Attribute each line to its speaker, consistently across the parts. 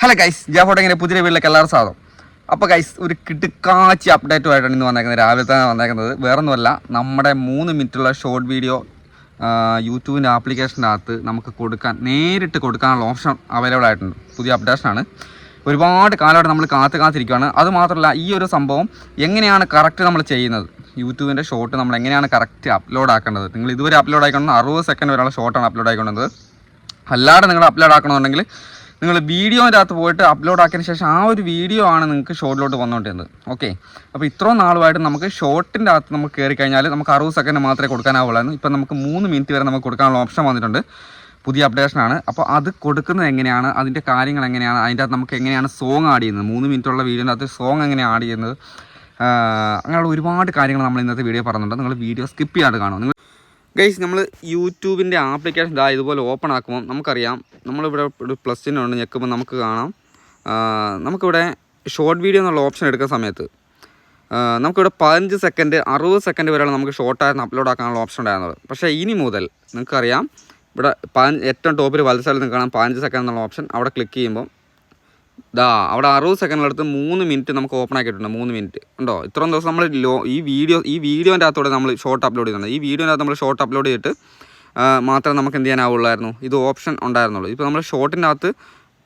Speaker 1: Hello guys ജാഫോട്ടെങ്ങനെ പുതിയ വീട്ടിലേക്ക് എല്ലാവരും സ്വാഗതം. അപ്പോൾ ഗൈസ് ഒരു കിടുക്കാച്ചി അപ്ഡേറ്റുമായിട്ടാണ് ഇന്ന് വന്നേക്കുന്നത്. രാവിലെ തന്നെ വന്നേക്കുന്നത്. വേറൊന്നുമല്ല നമ്മുടെ മൂന്ന് മിനിറ്റുള്ള ഷോർട്ട് വീഡിയോ യൂട്യൂബിന്റെ ആപ്ലിക്കേഷനകത്ത് നമുക്ക് കൊടുക്കാൻ നേരിട്ട് കൊടുക്കാനുള്ള ഓപ്ഷൻ അവൈലബിൾ ആയിട്ടുണ്ട്. പുതിയ അപ്ഡേഷനാണ് ഒരുപാട് കാലമായിട്ട് നമ്മൾ കാത്ത് കാത്തിരിക്കുകയാണ് അതുമാത്രമല്ല ഈ ഒരു സംഭവം എങ്ങനെയാണ് കറക്റ്റ് നമ്മൾ ചെയ്യുന്നത്? യൂട്യൂബിന്റെ ഷോർട്ട് നമ്മൾ എങ്ങനെയാണ് കറക്റ്റ് അപ്ലോഡ് ആക്കേണ്ടത്? നിങ്ങൾ ഇതുവരെ അപ്ലോഡ് ആയിക്കൊണ്ടത് അറുപത് സെക്കൻഡ് വരെയുള്ള ഷോർട്ടാണ് അപ്ലോഡ് ആയിക്കൊണ്ടത് അല്ലാതെ നിങ്ങൾ അപ്ലോഡ് ആക്കണമെന്നുണ്ടെങ്കിൽ നിങ്ങൾ വീഡിയോന്റെ അകത്ത് പോയിട്ട് അപ്ലോഡ് ആക്കിയതിന് ശേഷം ആ ഒരു വീഡിയോ ആണ് നിങ്ങൾക്ക് ഷോർട്ടിലോട്ട് വന്നുകൊണ്ടിരുന്നത്. ഓക്കെ അപ്പോൾ ഇത്രയും നാളുമായിട്ട് നമുക്ക് ഷോർട്ടിന്റെ അകത്ത് നമുക്ക് കയറി കഴിഞ്ഞാൽ നമുക്ക് അറുപത് സെക്കൻഡ് മാത്രമേ കൊടുക്കാനാവുള്ളായിരുന്നു. ഇപ്പം നമുക്ക് മൂന്ന് മിനിറ്റ് വരെ നമുക്ക് കൊടുക്കാനുള്ള ഓപ്ഷൻ വന്നിട്ടുണ്ട്. പുതിയ അപ്ഡേഷനാണ് അപ്പോൾ അത് കൊടുക്കുന്നത് എങ്ങനെയാണ്? അതിന്റെ കാര്യങ്ങൾ എങ്ങനെയാണ്? അതിന്റെ അകത്ത് നമുക്ക് എങ്ങനെയാണ് സോങ് ആഡ് ചെയ്യുന്നത്? മൂന്ന് മിനിറ്റുള്ള വീഡിയോന്റെ അകത്ത് സോങ് എങ്ങനെയാണ് ആഡ് ചെയ്യുന്നത്? അങ്ങനെയുള്ള ഒരുപാട് കാര്യങ്ങൾ നമ്മൾ ഇന്നത്തെ വീഡിയോ പറഞ്ഞിട്ടുണ്ട്. നിങ്ങൾ വീഡിയോ സ്കിപ്പ് ചെയ്യാതെ കാണും ഗൈസ് നമ്മൾ യൂട്യൂബിന്റെ ആപ്ലിക്കേഷൻ ഇതാ ഇതുപോലെ ഓപ്പൺ ആക്കുമ്പോൾ നമുക്കറിയാം. നമ്മളിവിടെ ഒരു പ്ലസ് ചിഹ്നമുണ്ട് ഞെക്കുമ്പോൾ നമുക്ക് കാണാം. നമുക്കിവിടെ ഷോർട്ട് വീഡിയോ എന്നുള്ള ഓപ്ഷൻ എടുക്കുന്ന സമയത്ത് നമുക്കിവിടെ പതിനഞ്ച് സെക്കൻഡ് അറുപത് സെക്കൻഡ് വരെയാണ് നമുക്ക് ഷോർട്ടായിരുന്നു അപ്ലോഡ് ആക്കാനുള്ള ഓപ്ഷൻ ഉണ്ടായിരുന്നത്. പക്ഷേ ഇനി മുതൽ നിങ്ങൾക്കറിയാം ഇവിടെ പതിനഞ്ച് ഏറ്റവും ടോപ്പിൽ വലത് നിങ്ങൾക്ക് കാണാം പതിനഞ്ച് സെക്കൻഡ് എന്നുള്ള ഓപ്ഷൻ അവിടെ ക്ലിക്ക് ചെയ്യുമ്പോൾ ദാ അവിടെ അറുപത് സെക്കൻഡിലടുത്ത് മൂന്ന് മിനിറ്റ് നമുക്ക് ഓപ്പൺ ആക്കിയിട്ടുണ്ട് മൂന്ന് മിനിറ്റ്. ഉണ്ടോ ഇത്രയും ദിവസം നമ്മൾ ലോ ഈ വീഡിയോ ഈ വീഡിയോന്റെ അകത്തൂടെ നമ്മൾ ഷോർട്ട് അപ്ലോഡ് ചെയ്യുന്നുണ്ട് ഈ വീഡിയോന്റെ അകത്ത് നമ്മൾ ഷോർട്ട് അപ്ലോഡ് ചെയ്തിട്ട് മാത്രം മാത്രമേ നമുക്ക് എന്ത് ചെയ്യാനാവുള്ളായിരുന്നു. ഇത് ഓപ്ഷൻ ഉണ്ടായിരുന്നുള്ളൂ. ഇപ്പോൾ നമ്മൾ ഷോർട്ടിന്റെ അകത്ത്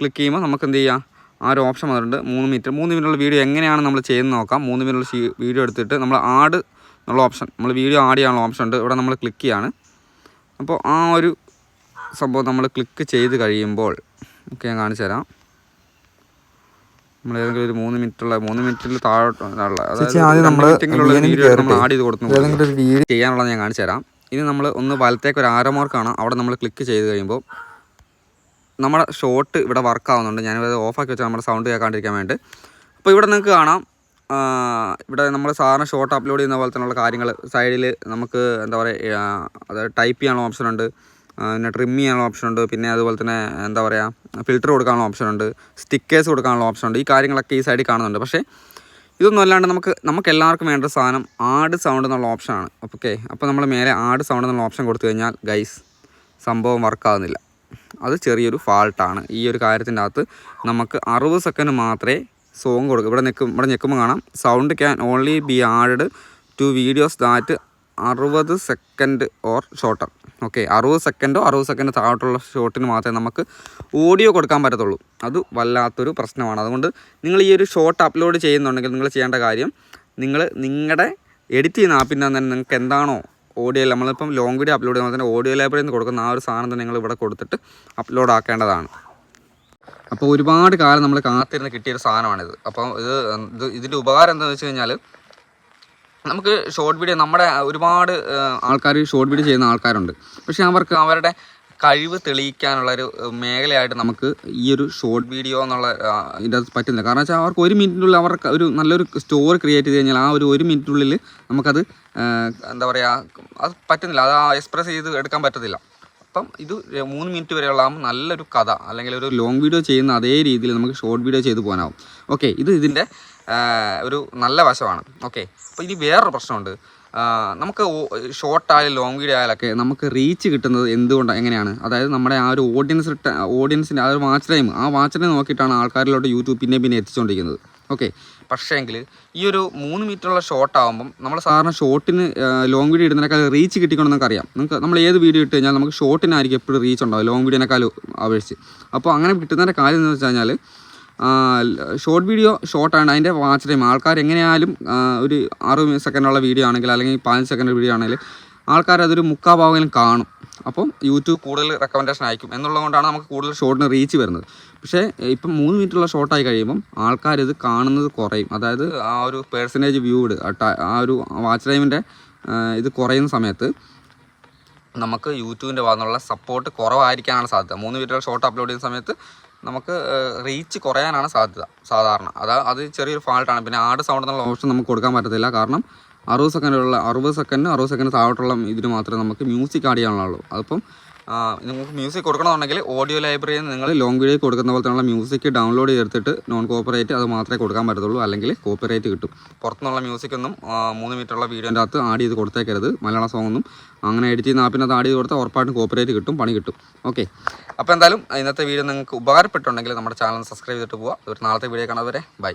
Speaker 1: ക്ലിക്ക് ചെയ്യുമ്പോൾ നമുക്ക് എന്ത് ചെയ്യാം? ആ ഒരു ഓപ്ഷൻ വന്നിട്ടുണ്ട് മൂന്ന് മിനിറ്റ്. മൂന്ന് മിനിറ്റുള്ള വീഡിയോ എങ്ങനെയാണ് നമ്മൾ ചെയ്യുന്നത് നോക്കാം. മൂന്ന് മിനിറ്റുള്ള വീഡിയോ എടുത്തിട്ട് നമ്മൾ ആഡ് എന്നുള്ള ഓപ്ഷൻ നമ്മൾ വീഡിയോ ആഡ് ചെയ്യാനുള്ള ഓപ്ഷൻ ഉണ്ട്. ഇവിടെ നമ്മൾ ക്ലിക്ക് ചെയ്യാണ്. അപ്പോൾ ആ ഒരു സംഭവം നമ്മൾ ക്ലിക്ക് ചെയ്ത് കഴിയുമ്പോൾ ഓക്കെ ഞാൻ കാണിച്ചു തരാം നമ്മൾ ഏതെങ്കിലും ഒരു മൂന്ന് മിനിറ്റുള്ള മൂന്ന് മിനിറ്റിൽ ആഡ് ചെയ്ത് കൊടുത്തു
Speaker 2: വീഡിയോ
Speaker 1: ചെയ്യാനുള്ളത് ഞാൻ കാണിച്ചു തരാം. ഇനി നമ്മൾ ഒന്ന് വലത്തേക്ക് ഒരു ആരോ മാർക്കാണ് അവിടെ നമ്മൾ ക്ലിക്ക് ചെയ്ത് കഴിയുമ്പോൾ നമ്മുടെ ഷോട്ട് ഇവിടെ വർക്ക് ആവുന്നുണ്ട്. ഞാനിത് ഓഫാക്കി വെച്ചാൽ നമ്മുടെ സൗണ്ട് കേൾക്കാണ്ടിരിക്കാൻ വേണ്ടി അപ്പോൾ ഇവിടെ നിങ്ങൾക്ക് കാണാം. ഇവിടെ നമ്മൾ സാധാരണ ഷോട്ട് അപ്ലോഡ് ചെയ്യുന്ന പോലെ തന്നെയുള്ള കാര്യങ്ങൾ സൈഡിൽ നമുക്ക് എന്താ പറയുക അതായത് ടൈപ്പ് ചെയ്യാനുള്ള ഓപ്ഷൻ ഉണ്ട്. പിന്നെ ട്രിം ചെയ്യാനുള്ള ഓപ്ഷൻ ഉണ്ട്. പിന്നെ അതുപോലെ തന്നെ എന്താ പറയുക ഫിൽറ്റർ കൊടുക്കാനുള്ള ഓപ്ഷൻ ഉണ്ട്. സ്റ്റിക്കേഴ്സ് കൊടുക്കാനുള്ള ഓപ്ഷൻ ഉണ്ട്. ഈ കാര്യങ്ങളൊക്കെ ഈ സൈഡിൽ കാണുന്നുണ്ട്. പക്ഷേ ഇതൊന്നും അല്ലാണ്ട് നമുക്ക് നമുക്ക് എല്ലാവർക്കും വേണ്ട സാധനം ആഡ് സൗണ്ട് എന്നുള്ള ഓപ്ഷനാണ് ഓക്കെ അപ്പോൾ നമ്മൾ മേലെ ആഡ് സൗണ്ട് എന്നുള്ള ഓപ്ഷൻ കൊടുത്തു കഴിഞ്ഞാൽ ഗൈസ് സംഭവം വർക്കാവുന്നില്ല അത് ചെറിയൊരു ഫാൾട്ടാണ് ഈ ഒരു കാര്യത്തിന്റെ അകത്ത് നമുക്ക് അറുപത് സെക്കൻഡ് മാത്രമേ സോങ് കൊടുക്കും. ഇവിടെ നിൽക്കും ഇവിടെ നിൽക്കുമ്പോൾ കാണാം. Sound can only be add to videos that അറുപത് സെക്കൻഡ് ഓർ ഷോർട്ടർ ഓക്കെ അറുപത് സെക്കൻഡോ അറുപത് സെക്കൻഡ് താഴോട്ടുള്ള ഷോട്ടിന് മാത്രമേ നമുക്ക് ഓഡിയോ കൊടുക്കാൻ പറ്റത്തുള്ളൂ. അത് വല്ലാത്തൊരു പ്രശ്നമാണ്. അതുകൊണ്ട് നിങ്ങൾ ഈ ഒരു ഷോട്ട് അപ്ലോഡ് ചെയ്യുന്നുണ്ടെങ്കിൽ നിങ്ങൾ ചെയ്യേണ്ട കാര്യം നിങ്ങൾ നിങ്ങളുടെ എഡിറ്റ് ചെയ്യുന്ന ആപ്പിന്റെ തന്നെ നിങ്ങൾക്ക് എന്താണോ ഓഡിയോ നമ്മളിപ്പം ലോങ് വീഡിയോ അപ്ലോഡ് ചെയ്യുന്ന തന്നെ ഓഡിയോ ലൈബ്രറിയിൽ നിന്ന് കൊടുക്കുന്ന ആ ഒരു സാധനം തന്നെ നിങ്ങൾ ഇവിടെ കൊടുത്തിട്ട് അപ്ലോഡ് ആക്കേണ്ടതാണ്. അപ്പോൾ ഒരുപാട് കാലം നമ്മൾ കാത്തിരുന്ന് കിട്ടിയൊരു സാധനമാണിത്. അപ്പോൾ ഇത് ഇത് ഇതിന്റെ ഉപകാരം എന്താണെന്ന് വെച്ച് കഴിഞ്ഞാൽ നമുക്ക് ഷോർട്ട് വീഡിയോ നമ്മുടെ ഒരുപാട് ആൾക്കാർ ഷോർട്ട് വീഡിയോ ചെയ്യുന്ന ആൾക്കാരുണ്ട്. പക്ഷേ അവർക്ക് അവരുടെ കഴിവ് തെളിയിക്കാനുള്ള ഒരു മേഖലയായിട്ട് നമുക്ക് ഈ ഒരു ഷോർട്ട് വീഡിയോ എന്നുള്ള ഇതിനകത്ത് പറ്റുന്നില്ല. കാരണം വെച്ചാൽ അവർക്ക് ഒരു മിനിറ്റിനുള്ളിൽ അവർക്ക് ഒരു നല്ലൊരു സ്റ്റോറി ക്രിയേറ്റ് ചെയ്ത് കഴിഞ്ഞാൽ ആ ഒരു ഒരു മിനിറ്റിനുള്ളിൽ നമുക്കത് എന്താ പറയുക അത് പറ്റുന്നില്ല. അത് എക്സ്പ്രസ് ചെയ്ത് എടുക്കാൻ പറ്റത്തില്ല. അപ്പം ഇത് മൂന്ന് മിനിറ്റ് വരെയുള്ള നല്ലൊരു കഥ അല്ലെങ്കിൽ ഒരു ലോങ് വീഡിയോ ചെയ്യുന്ന അതേ രീതിയിൽ നമുക്ക് ഷോർട്ട് വീഡിയോ ചെയ്ത് പോകാനാവും. ഓക്കെ ഇത് ഇതിന്റെ ഒരു നല്ല വശമാണ്. ഓക്കെ അപ്പോൾ ഇനി വേറൊരു പ്രശ്നമുണ്ട്. നമുക്ക് ഷോർട്ട് ആയാലും ലോങ് വീഡിയോ ആയാലൊക്കെ നമുക്ക് റീച്ച് കിട്ടുന്നത് എന്തുകൊണ്ട് എങ്ങനെയാണ്? അതായത് നമ്മുടെ ആ ഒരു ഓഡിയൻസ് ഓഡിയൻസിന്റെ ആ ഒരു വാച്ച് ടൈം ആ വാച്ച് ടൈം നോക്കിയിട്ടാണ് ആൾക്കാരിലോട്ട് യൂട്യൂബ് പിന്നെ പിന്നെ എത്തിച്ചുകൊണ്ടിരിക്കുന്നത് ഓക്കെ പക്ഷേങ്കിൽ ഈ ഒരു മൂന്ന് മീറ്ററുള്ള ഷോർട്ട് ആകുമ്പം നമ്മൾ സാധാരണ ഷോർട്ടിന് ലോങ് വീഡിയോ ഇടുന്നതിനേക്കാൾ റീച്ച് കിട്ടിക്കൊണ്ട് നമുക്ക് അറിയാം. നമുക്ക് നമ്മൾ ഏത് വീഡിയോ ഇട്ട് കഴിഞ്ഞാൽ നമുക്ക് ഷോർട്ടിനായിരിക്കും എപ്പോഴും റീച്ച് ഉണ്ടാവും ലോങ് വീഡിയോനേക്കാൾ അപേക്ഷിച്ച് അപ്പോൾ അങ്ങനെ കിട്ടുന്നതിന്റെ കാര്യം എന്ന് വെച്ച് കഴിഞ്ഞാൽ ഷോർട്ട് വീഡിയോ ഷോർട്ടാണ് അതിന്റെ വാച്ച് ടൈം ആൾക്കാർ എങ്ങനെയായാലും ഒരു ആറ് സെക്കൻഡുള്ള വീഡിയോ ആണെങ്കിൽ അല്ലെങ്കിൽ പതിനഞ്ച് സെക്കൻഡ് വീഡിയോ ആണെങ്കിൽ ആൾക്കാർ അതൊരു മുക്കാ ഭാഗമെങ്കിലും കാണും. അപ്പം യൂട്യൂബ് കൂടുതൽ റെക്കമെൻഡേഷൻ അയക്കും. എന്നുള്ളതുകൊണ്ടാണ് നമുക്ക് കൂടുതൽ ഷോർട്ടിന് റീച്ച് വരുന്നത്. പക്ഷേ ഇപ്പം മൂന്ന് മിനിറ്റുള്ള ഷോർട്ടായി കഴിയുമ്പം ആൾക്കാർ ഇത് കാണുന്നത് കുറയും. അതായത് ആ ഒരു പേഴ്സന്റേജ് വ്യൂഡ് ആ ഒരു വാച്ച് ടൈമിന്റെ ഇത് കുറയുന്ന സമയത്ത് നമുക്ക് യൂട്യൂബിന്റെ ഭാഗത്തുള്ള സപ്പോർട്ട് കുറവായിരിക്കാനാണ് സാധ്യത. മൂന്ന് വീഡിയോ ഷോർട്ട് അപ്ലോഡ് ചെയ്യുന്ന സമയത്ത് നമുക്ക് റീച്ച് കുറയാനാണ് സാധ്യത സാധാരണ. അത് അത് ചെറിയൊരു ഫാൾട്ടാണ് പിന്നെ ആട് സൗണ്ട് എന്നുള്ള ഓപ്ഷൻ നമുക്ക് കൊടുക്കാൻ പറ്റത്തില്ല. കാരണം അറുപത് സെക്കൻഡുള്ള അറുപത് സെക്കൻഡ് അറുപത് സെക്കൻഡ് താഴോട്ടുള്ള ഇതിന് മാത്രമേ നമുക്ക് മ്യൂസിക് ആഡ് ചെയ്യാനുള്ളൂ. അതിപ്പം നിങ്ങൾക്ക് മ്യൂസിക് കൊടുക്കണമെന്നുണ്ടെങ്കിൽ ഓഡിയോ ലൈബ്രറിയിൽ നിങ്ങൾ ലോങ് വീഡിയോ കൊടുക്കുന്ന പോലെ തന്നെയുള്ള മ്യൂസിക് ഡൗൺലോഡ് ചെയ്തിട്ട് നോൺ കോപ്പറേറ്റ് അത് മാത്രമേ കൊടുക്കാൻ പറ്റത്തുള്ളൂ. അല്ലെങ്കിൽ കോപ്പറേറ്റ് കിട്ടും. പുറത്തുനിന്നുള്ള മ്യൂസിക് ഒന്നും ആ, മൂന്ന് മീറ്ററുള്ള വീഡിയോന്റെ അകത്ത് ആഡ് ചെയ്ത് കൊടുത്തേക്കരുത്. മലയാള സോങ് ഒന്നും അങ്ങനെ എഡിറ്റ് ചെയ്യുന്ന ആപ്പിനകത്ത് ആഡ് ചെയ്ത് കൊടുത്താൽ ഉറപ്പായിട്ടും കോപ്പറേറ്റ് കിട്ടും പണി കിട്ടും. ഓക്കെ അപ്പോൾ എന്തായാലും ഇന്നത്തെ വീഡിയോ നിങ്ങൾക്ക് ഉപകാരപ്പെട്ടുണ്ടെങ്കിൽ നമ്മുടെ ചാനൽ സബ്സ്ക്രൈബ് ചെയ്തിട്ട് പോവുക. ഒരു നാളത്തെ വീഡിയോ വരെ ബൈ